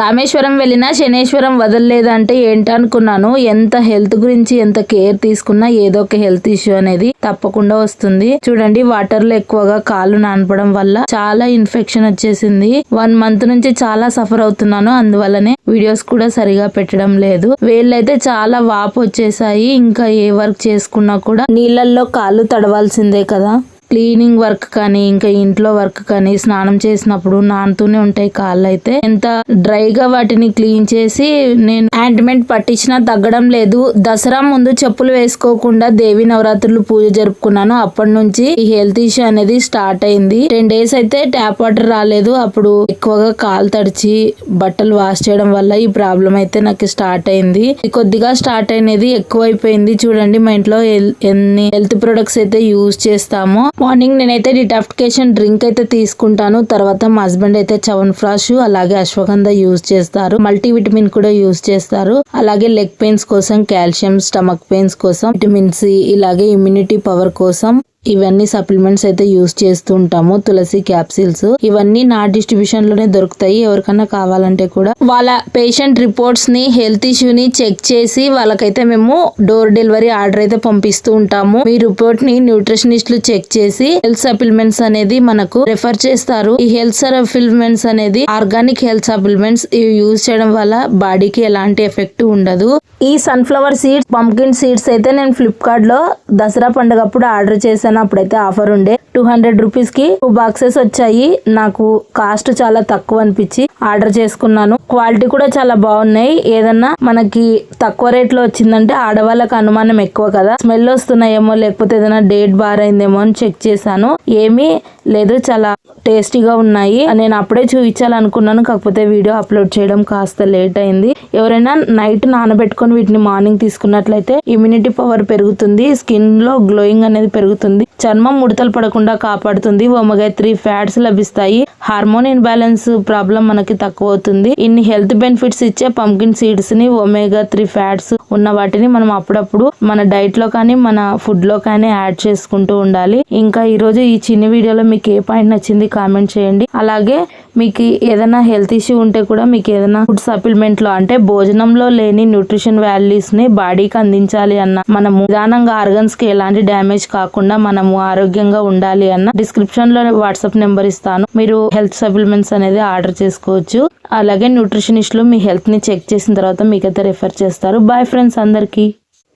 రామేశ్వరం వెళ్ళినా శనేశ్వరం వదలలేదంటే ఏంటనుకున్నాను. ఎంత హెల్త్ గురించి ఎంత కేర్ తీసుకున్నా ఏదో ఒక హెల్త్ ఇష్యూ అనేది తప్పకుండా వస్తుంది. చూడండి వాటర్లో ఎక్కువగా కాళ్ళు నానపడం వల్ల చాలా ఇన్ఫెక్షన్ వచ్చేసింది. వన్ మంత్ నుంచి చాలా సఫర్ అవుతున్నాను. అందువల్లనే వీడియోస్ కూడా సరిగా పెట్టడం లేదు. వేళ్ళైతే చాలా వాపు వచ్చేసాయి. ఇంకా ఏ వర్క్ చేసుకున్నా కూడా నీళ్ళల్లో కాళ్ళు తడవాల్సిందే కదా. క్లీనింగ్ వర్క్ కానీ ఇంకా ఇంట్లో వర్క్ కానీ స్నానం చేసినప్పుడు నానుతూనే ఉంటాయి కాళ్ళు అయితే ఎంత డ్రైగా వాటిని క్లీన్ చేసి నేను యాంటిమెంట్ పట్టించినా తగ్గడం లేదు. దసరా ముందు చెప్పులు వేసుకోకుండా దేవి నవరాత్రులు పూజ జరుపుకున్నాను. అప్పటి నుంచి ఈ హెల్త్ ఇష్యూ అనేది స్టార్ట్ అయింది. టెన్ డేస్ అయితే ట్యాప్ వాటర్ రాలేదు. అప్పుడు ఎక్కువగా కాలు తడిచి బట్టలు వాష్ చేయడం వల్ల ఈ ప్రాబ్లం అయితే నాకు స్టార్ట్ అయింది. కొద్దిగా స్టార్ట్ అయినది ఎక్కువైపోయింది. చూడండి మా ఇంట్లో ఎల్- ఎన్ని హెల్త్ ప్రొడక్ట్స్ అయితే యూజ్ చేస్తామో. మార్నింగ్ నేనైతే డిటాఫికేషన్ డ్రింక్ అయితే తీసుకుంటాను. తర్వాత మా హస్బెండ్ అయితే చవన్ ఫ్రాష్ అలాగే అశ్వగంధ యూజ్ చేస్తారు. మల్టీ విటమిన్ కూడా యూజ్ చేస్తారు. అలాగే లెగ్ పెయిన్స్ కోసం కాల్షియం స్టమక్ పెయిన్స్ కోసం విటమిన్ సి ఇలాగే ఇమ్యూనిటీ పవర్ కోసం. ఇవన్నీ సప్లిమెంట్స్ అయితే యూజ్ చేస్తూ ఉంటాము తులసి క్యాప్సిల్స్. ఇవన్నీ నా డిస్ట్రిబ్యూషన్లోనే దొరుకుతాయి. ఎవరికన్నా కావాలంటే కూడా వాళ్ళ పేషెంట్ రిపోర్ట్స్ని హెల్త్ ఇష్యూ ని చెక్ చేసి వాళ్ళకైతే మేము డోర్ డెలివరీ ఆర్డర్ అయితే పంపిస్తూ ఉంటాము. మీ రిపోర్ట్ని న్యూట్రిషనిస్టులు చెక్ చేసి హెల్త్ సప్లిమెంట్స్ అనేది మనకు రెఫర్ చేస్తారు. ఈ హెల్త్ సప్లిమెంట్స్ అనేది ఆర్గానిక్ హెల్త్ సప్లిమెంట్స్ ఇవి యూజ్ చేయడం వల్ల బాడీకి ఎలాంటి ఎఫెక్ట్ ఉండదు. ఈ సన్ఫ్లవర్ సీడ్స్ పంకిన్ సీడ్స్ అయితే నేను ఫ్లిప్కార్ట్లో దసరా పండుగ అప్పుడు ఆర్డర్ చేశాను. అప్పుడైతే ఆఫర్ ఉండే. టూ హండ్రెడ్ రూపీస్కి టూ బాక్సెస్ వచ్చాయి. నాకు కాస్ట్ చాలా తక్కువ అనిపించి ఆర్డర్ చేసుకున్నాను. క్వాలిటీ కూడా చాలా బాగున్నాయి. ఏదన్నా మనకి తక్కువ రేట్లో వచ్చిందంటే ఆడవాళ్ళకి అనుమానం ఎక్కువ కదా. స్మెల్ వస్తున్నాయేమో లేకపోతే ఏదైనా డేట్ బార్ అయిందేమో అని చెక్ చేశాను. ఏమీ లేదు చాలా టేస్టీగా ఉన్నాయి. నేను అప్పుడే చూపించాలనుకున్నాను కాకపోతే వీడియో అప్లోడ్ చేయడం కాస్త లేట్ అయింది. ఎవరైనా నైట్ నానబెట్టుకొని వీటిని మార్నింగ్ తీసుకున్నట్లయితే ఇమ్యూనిటీ పవర్ పెరుగుతుంది. స్కిన్లో గ్లోయింగ్ అనేది పెరుగుతుంది. చర్మం ముడతలు పడకుండా కాపాడుతుంది. ఒమగా త్రీ ఫ్యాట్స్ లభిస్తాయి. హార్మోన్ ఇన్బ్యాలెన్స్ ప్రాబ్లం మనకి తక్కువ అవుతుంది ఇన్ని హెల్త్ బెనిఫిట్స్ ఇచ్చే పంకిన్ సీడ్స్ని ఒమేగా త్రీ ఫ్యాట్స్ ఉన్న వాటిని మనం అప్పుడప్పుడు మన డైట్లో కానీ మన ఫుడ్లో కానీ యాడ్ చేసుకుంటూ ఉండాలి. ఇంకా ఈ రోజు ఈ చిన్న వీడియోలో మీకు ఏ పాయింట్ నచ్చింది కామెంట్ చేయండి. అలాగే మీకు ఏదైనా హెల్త్ ఇష్యూ ఉంటే కూడా మీకు ఏదైనా ఫుడ్ సప్లిమెంట్లో అంటే భోజనంలో లేని న్యూట్రిషన్ వాల్యూస్ని బాడీకి అందించాలి అన్న మనము. నిదానంగా ఆర్గన్స్కి ఎలాంటి డ్యామేజ్ కాకుండా మనము ఆరోగ్యంగా ఉండాలి అన్న డిస్క్రిప్షన్లో వాట్సాప్ నెంబర్ ఇస్తాను. మీరు హెల్త్ సప్లిమెంట్స్ అనేది ఆర్డర్ చేసుకోవచ్చు. అలాగే న్యూట్రిషనిస్టులు మీ హెల్త్ని చెక్ చేసిన తర్వాత మీకైతే రెఫర్ చేస్తారు. బాయ్ ఫ్రెండ్స్ అందరికీ.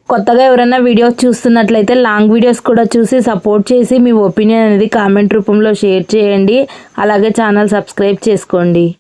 కొత్తగా ఎవరైనా వీడియోస్ చూస్తున్నట్లయితే లాంగ్ వీడియోస్ కూడా చూసి సపోర్ట్ చేసి మీ ఒపీనియన్ అనేది కామెంట్ రూపంలో షేర్ చేయండి. అలాగే ఛానల్ సబ్స్క్రైబ్ చేసుకోండి.